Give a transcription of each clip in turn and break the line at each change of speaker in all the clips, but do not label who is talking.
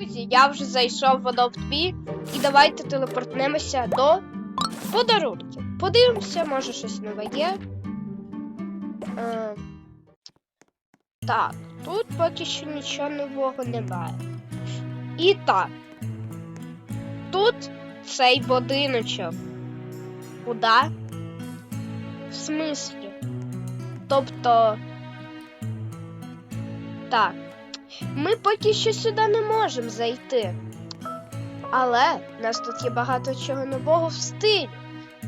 Друзі, я вже зайшов в Adopt Me і давайте телепортнемося до подарунків. Подивимося, може щось нове є. Е, так, тут поки що нічого нового немає. І так. Тут цей будиночок. Куда? В смислі? Тобто. Так. Ми поки що сюди не можемо зайти. Але нас тут є багато чого нового в стилі.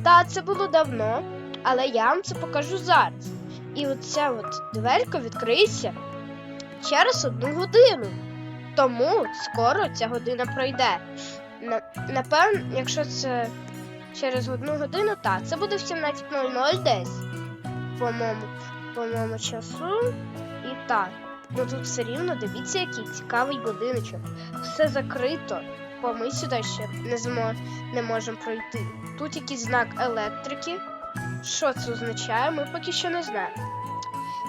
Та це було давно, але я вам це покажу зараз. І оця от дверка відкриється через одну годину. Тому скоро ця година пройде. Напевно, якщо це через одну годину, так, це буде в 17.00 десь. По моєму, по моєму часу. І так. Ну тут все рівно дивіться, який цікавий будиночок. Все закрито, бо ми сюди ще не, змо... не можемо пройти. Тут якийсь знак електрики. Що це означає, ми поки що не знаємо.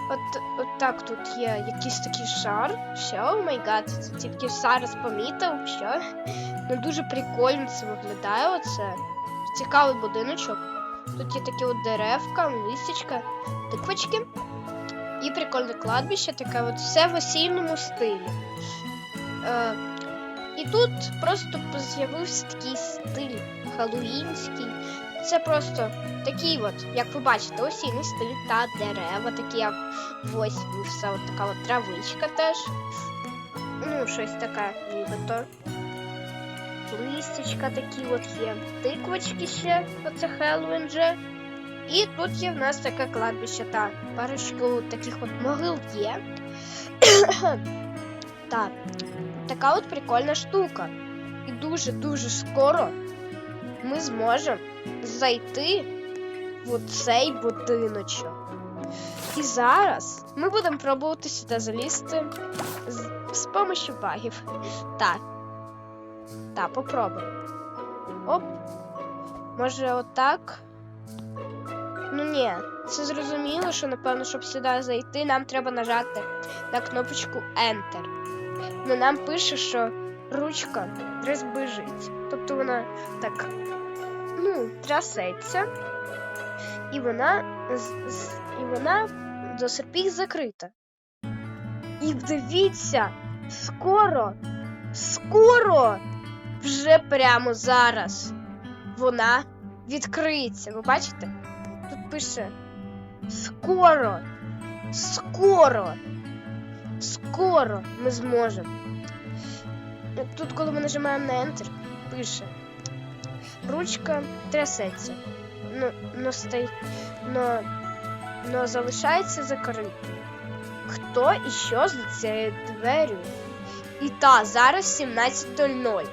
От, от так тут є якийсь такий шар. Що, о май гад, це тільки зараз помітив, що. Ну дуже прикольно це виглядає. Оце. Цікавий будиночок. Тут є такі от деревка, листячка, тиквочки. І прикольне кладбище, таке от все в осінньому стилі. Е, і тут просто з'явився такий стиль халуїнський. Це просто такий от, як ви бачите, осінній стиль та дерева, такі як в осінь, все от така от травичка теж. Ну, щось таке нібито. Листячка такі от є. Тиквочки ще, оце Хеллоуін же. І тут є в нас таке кладбище, так, парочку таких от могил є. так, така от прикольна штука. І дуже-дуже скоро ми зможемо зайти в цей будиночок. І зараз ми будемо пробувати сюди залізти з, з помощью багів. Так. Так, попробуємо. Оп. Може, отак. Ну ні, це зрозуміло, що напевно, щоб сюди зайти, нам треба нажати на кнопочку Enter. Ну нам пише, що ручка розбежить. Тобто вона так, ну, трясеться, і вона і вона до серпіх закрита. І дивіться, скоро, скоро, вже прямо зараз вона відкриється. Ви бачите? Тут пише скоро, скоро, скоро ми зможемо. Тут, коли ми нажимаємо на Enter, пише ручка трясеться, но, но, стай, но, но залишається закритою. Хто і що за цією дверю? І та, зараз 17.00.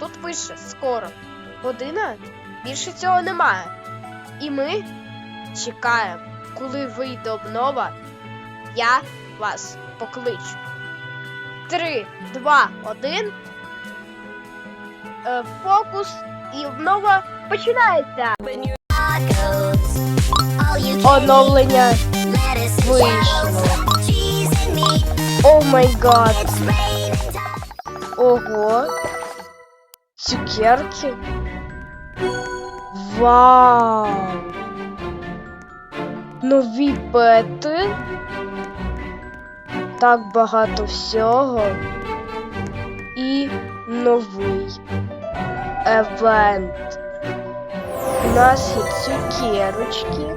Тут пише скоро. Година більше цього немає. І ми чекаємо, коли вийде обнова, я вас покличу. Три, два, один. Е, Фокус і обнова починається. Оновлення вийшло. О май гад. Ого. Цукерки. Вау! Нові пети. Так багато всього. І новий евент. У нас є цукерочки.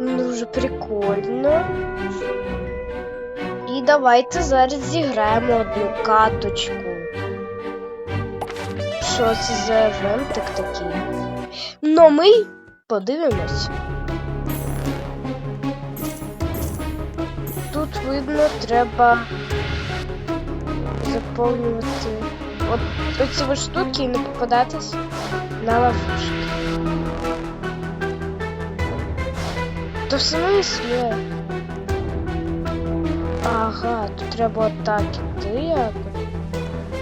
Дуже прикольно. І давайте зараз зіграємо одну каточку. Що це за евентик такий? Ну ми подивимось. Тут видно, треба заповнювати от оці штуки і не попадатись на ловушки. То в смислі? Ага, тут треба отак іти якось.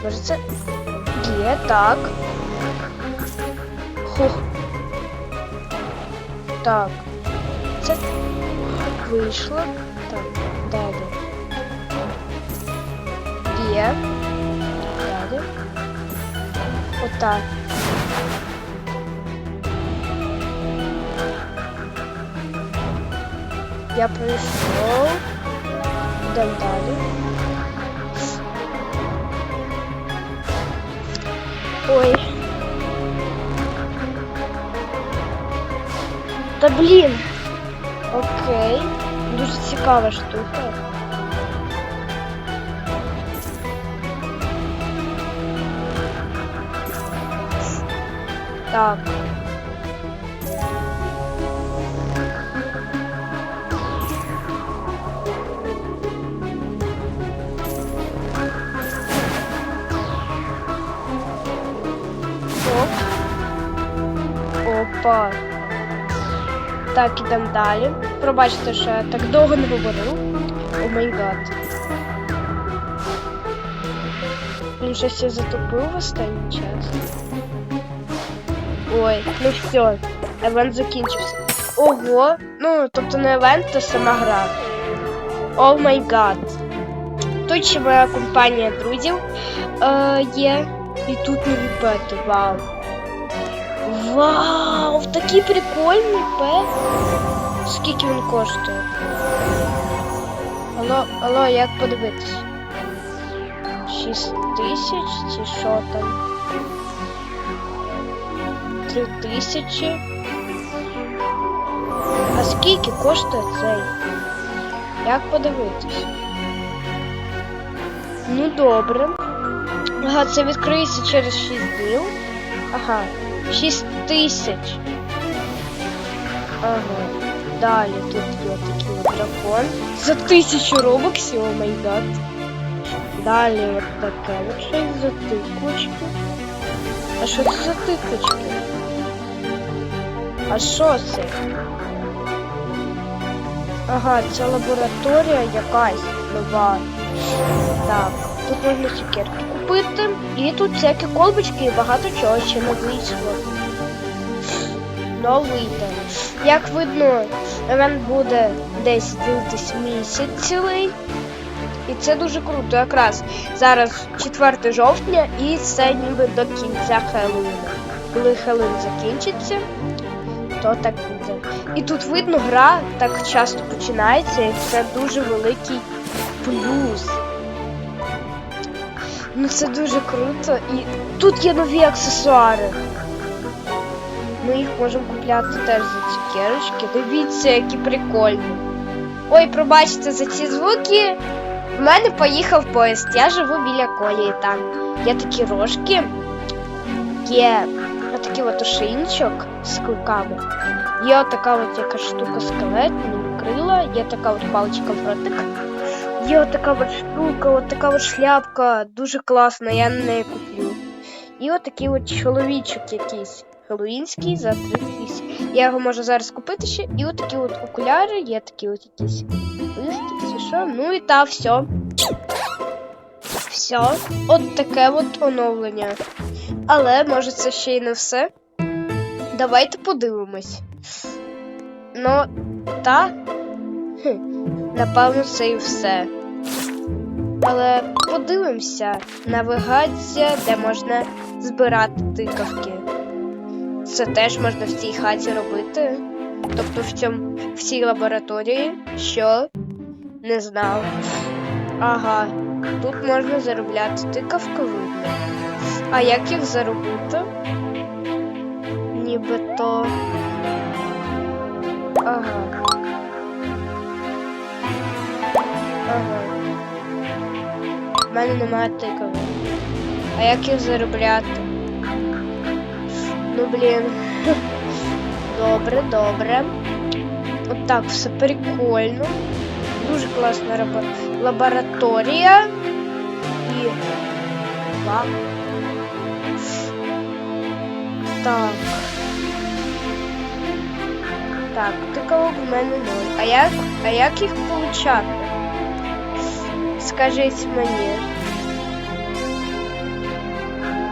Може це є так. Хух. Так. Це вийшло. Так, далі. Є. Отак. Я прийшов. Йдемо далі. Ой. Та блін. Окей. Дуже цікава штука. Так. Оп. Опа. Так, ідемо далі. Пробачте, що я так довго не говорив. О май гад. Він щось я затопив в останній час. Ой, ну все, евент закінчився. Ого, ну, тобто не евент, то сама гра. О май гад. Тут ще моя компанія друзів е, є. І тут нові пети, вау. Вау, такий прикольний пет. Скільки він коштує? Алло, алло, як подивитись? 6 тисяч чи що там? 3 тисячі. А скільки коштує цей? Як подивитись? Ну добре. Ага, це відкриється через 6 днів. Ага, 6 тисяч. Ага. Далі тут є такий от дракон. За тисячу робоксів, о май гад. Далі от таке от щось за тиквочки. А що це за тиквочки? А що це? Ага, це лабораторія якась нова. Так, тут можна цукерки купити. І тут всякі колбочки і багато чого ще не вийшло. День. Як видно, event буде десь дивитись місяць цілий. І це дуже круто. Якраз зараз 4 жовтня і це ніби до кінця Хеллоуіна. Коли Хеллоуін закінчиться, то так буде. І тут видно, гра так часто починається, і це дуже великий плюс. Ну це дуже круто. І тут є нові аксесуари. Ми їх можемо купляти теж за цукерочки. Дивіться, які прикольні. Ой, пробачте за ці звуки. В мене поїхав поїзд. Я живу біля колії там. Є такі рожки, є отакий от ошейничок з кликами. Є отака от яка штука скелет, крила, є така от паличка в. Є отака от штука, от така от шляпка, дуже класна, я на неї куплю. І отакий от чоловічок якийсь хеллоуінський за 3 тисячі. Я його можу зараз купити ще. І отакі от окуляри, є такі от якісь листики, чи що. Ну і та все. Все. От таке от оновлення. Але може це ще й не все. Давайте подивимось. Ну, та. Хм. Напевно, це і все. Але подивимося. Навігація, де можна збирати тикавки. Це теж можна в цій хаті робити. Тобто в цьому в цій лабораторії, що не знав. Ага, тут можна заробляти тикавки видно. А як їх заробити? Нібито. Ага. Мене немає тикових. А як їх заробляти? Ну блін. Добре, добре. От так, все прикольно. Дуже класна раба- лабораторія. І. Вау. Так. Так, тиковок в мене ноль. А як, а як їх получати? Скажіть мені.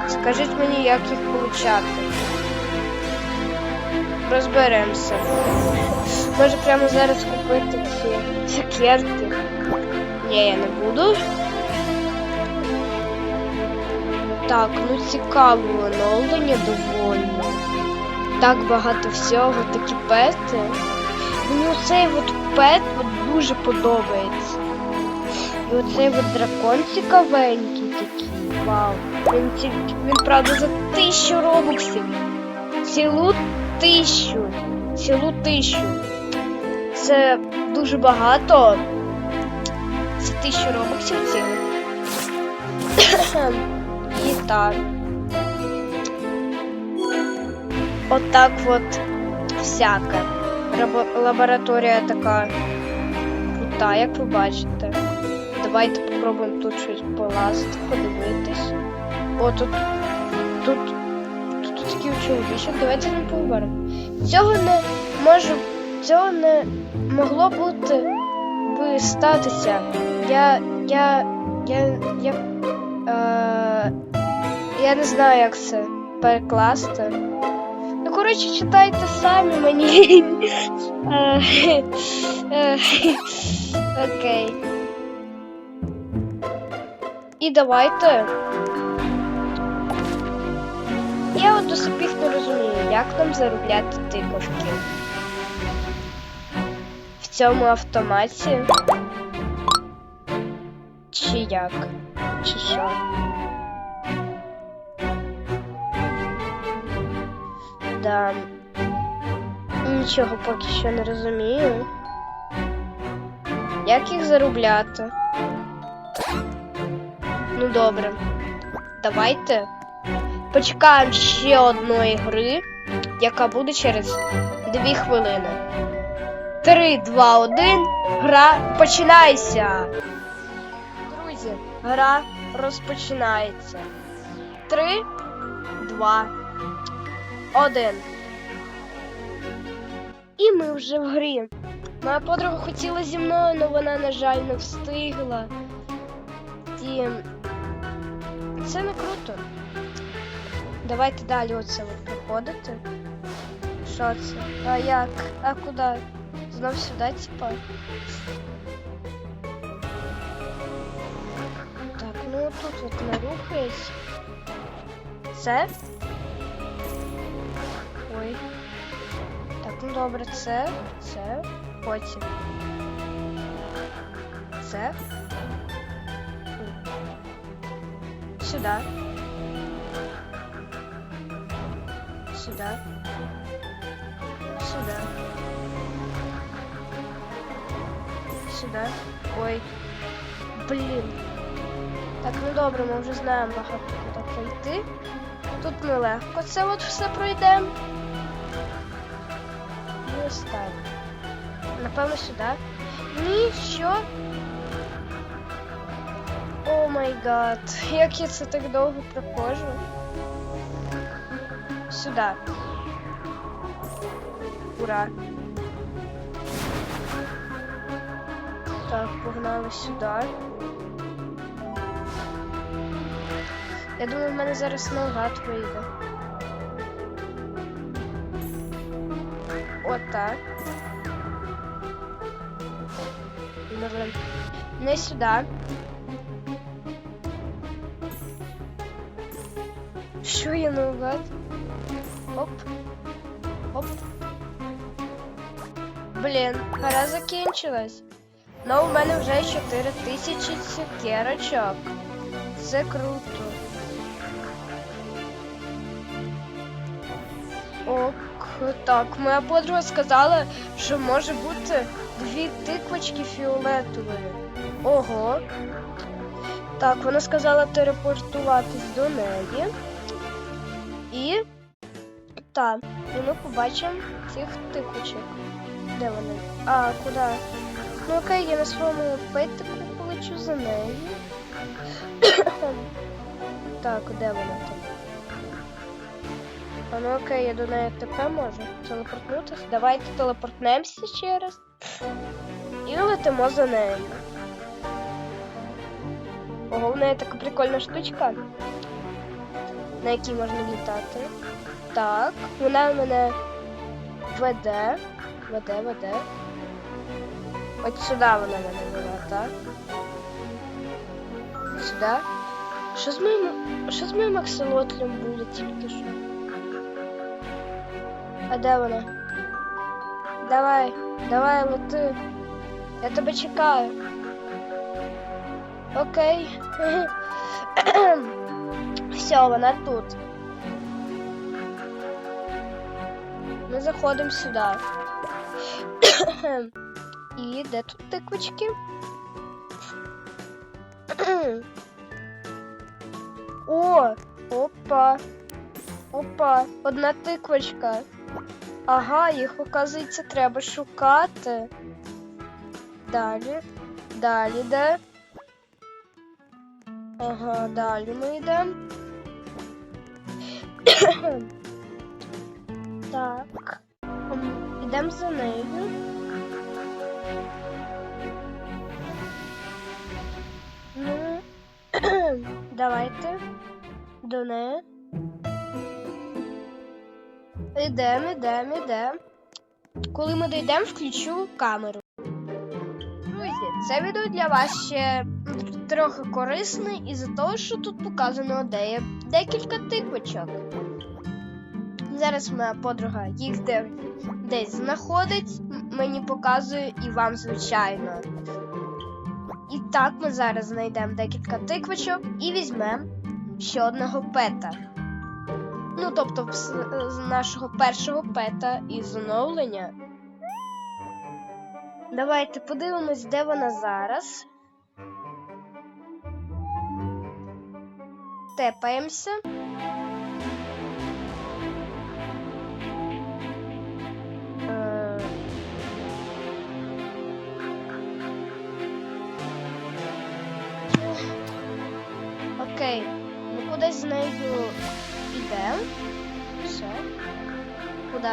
Скажіть мені, як їх получати. Розберемося. Може прямо зараз купити ці цукерки? Ні, я не буду. Так, ну цікаво оновлення доволі. Так багато всього, такі пети. Мені оцей от пет от дуже подобається. І оцей от дракон цікавенький такий. Вау. Він, він правда за тисячу робоксів. Цілу тисячу. Цілу тисячу. Це дуже багато. Це тисячу робоксів цілих. І так. Отак от всяке. Рабо- Лабораторія така крута, як ви бачите. Давайте попробуємо тут щось полазити, подивитись. О, тут. Тут. Тут, тут такий чоловічок. Давайте не поговоримо. Цього не може. Цього не могло бути би статися. Я. Я. Я. Я. Е, я не знаю, як це перекласти. Ну, коротше, читайте самі мені. Е, е, Окей. І давайте. Я от до сих не розумію, як нам заробляти тиковки. В цьому автоматі. Чи як? Чи що? Да. Нічого поки що не розумію. Як їх заробляти? Ну добре. Давайте почекаємо ще одної гри, яка буде через 2 хвилини. 3, 2, 1. Гра починається. Друзі, гра розпочинається. 3, 2, 1. І ми вже в грі. Моя подруга хотіла зі мною, але вона, на жаль, не встигла. І це не круто. Давайте далі оце от проходити. Що це? А як? А куди? Знов сюди, типа. Так, ну тут от не рухається. Це? Ой. Так, ну добре, це, це, потім. Це. Сюди. Сюди. Сюди. Сюди. Ой. Блін. Так, ну добре, ми вже знаємо багато куди пройти. Тут ми легко це от все пройдемо. І ось так. Напевно, сюди. Ні, що? Май гад, як я це так довго проходжу. Сюди. Ура. Так, погнали сюди. Я думаю, в мене зараз наугад вийде. Отак. Не сюди. Що я наугад? Оп. Оп. Блін, гра закінчилась. Ну, у мене вже 4 тисячі цукерочок. Це круто. Ок, так, моя подруга сказала, що може бути дві тиквочки фіолетової. Ого. Так, вона сказала телепортуватись до неї. І. Так, і ми побачимо цих тиквочок. Де вони? А, куди? Ну окей, я на своєму пейтику полечу за нею. так, де вона там? А ну окей, я до неї тепер можу телепортнутися. Давайте телепортнемося ще раз. І летимо за нею. Ого, така прикольна штучка, на якій можна літати. Так, вона мене веде. Веде, веде. От сюди вона мене веде, так? Сюди. Що з моїм. Що з моїм акселотлем було тільки що? А де вона? Давай, давай, лети. Я тебе чекаю. Окей. Все, вона тут. Ми заходимо сюди. І де тут тиквочки? О, опа. Опа, одна тиквочка. Ага, їх, оказується, треба шукати. Далі. Далі де? Ага, далі ми йдемо. Так. Ем, Йдемо за нею. Ну, давайте до неї. Ідемо, ідемо, ідемо. Коли ми дійдемо, включу камеру. Друзі, це відео для вас ще трохи корисне із-за того, що тут показано де декілька тиквочок. Зараз моя подруга їх де, десь знаходить, мені показує і вам, звичайно. І так ми зараз знайдемо декілька тиквочок і візьмемо ще одного пета. Ну, тобто, з нашого першого пета із оновлення. Давайте подивимось, де вона зараз. Тепаємося. Кудись з нею йдемо. Все. Куди?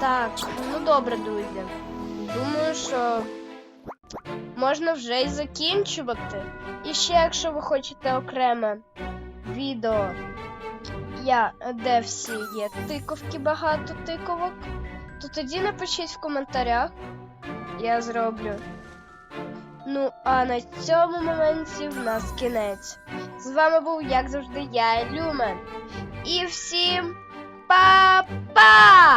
Так, ну добре, друзі. Думаю, що можна вже й закінчувати. І ще, якщо ви хочете окреме відео, я, де всі є тиковки, багато тиковок, то тоді напишіть в коментарях. Я зроблю. Ну, а на цьому моменті в нас кінець. З вами був, як завжди, я, Люмен. І всім па-па!